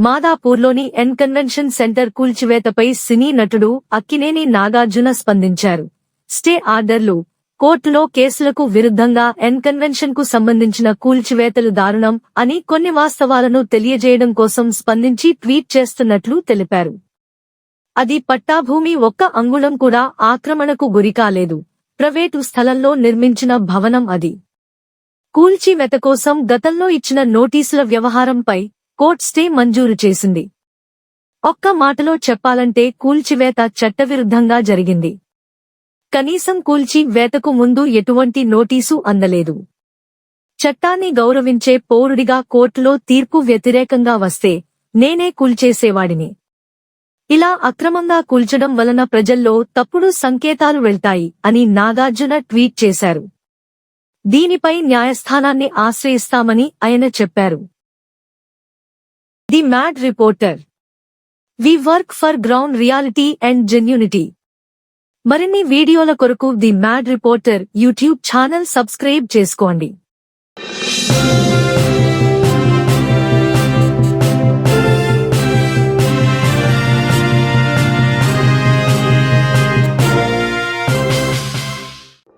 మాదాపూర్లోని N convention centre కూల్చివేతపై సినీ నటుడు అక్కినేని నాగార్జున స్పందించారు. Stay ఆర్డర్లు కోర్టులో కేసులకు విరుద్ధంగా ఎన్ కన్వెన్షన్కు సంబంధించిన కూల్చివేతలు దారుణం అని కొన్ని వాస్తవాలను తెలియజేయడం కోసం స్పందించి ట్వీట్ చేస్తున్నట్లు తెలిపారు. అది పట్టాభూమి ఒక్క అంగుళం కూడా ఆక్రమణకు గురికాలేదు ప్రైవేటు స్థలంలో నిర్మించిన భవనం అది. కూల్చివేత కోసం గతంలో ఇచ్చిన నోటీసుల వ్యవహారంపై కోర్ట్ స్టే మంజూరు చేసింది. ఒక్క మాటలో చెప్పాలంటే కూల్చివేత చట్టవిరుద్ధంగా జరిగింది. కనీసం కూల్చి వేతకు ముందు ఎటువంటి నోటీసు అందలేదు. చట్టాన్ని గౌరవించే పౌరుడిగా కోర్టులో తీర్పు వ్యతిరేకంగా వస్తే నేనే కూల్చేసేవాడిని. ఇలా అక్రమంగా కూల్చడం వలన ప్రజల్లో తప్పుడు సంకేతాలు వెళ్తాయి అని నాగార్జున ట్వీట్ చేశారు. దీనిపై న్యాయస్థానాన్ని ఆశ్రయిస్తామని ఆయన చెప్పారు. The mad reporter. We work for ground reality and genuinity. మరిన్ని వీడియోల కొరకు the mad reporter YouTube channel subscribe చేసుకోండి.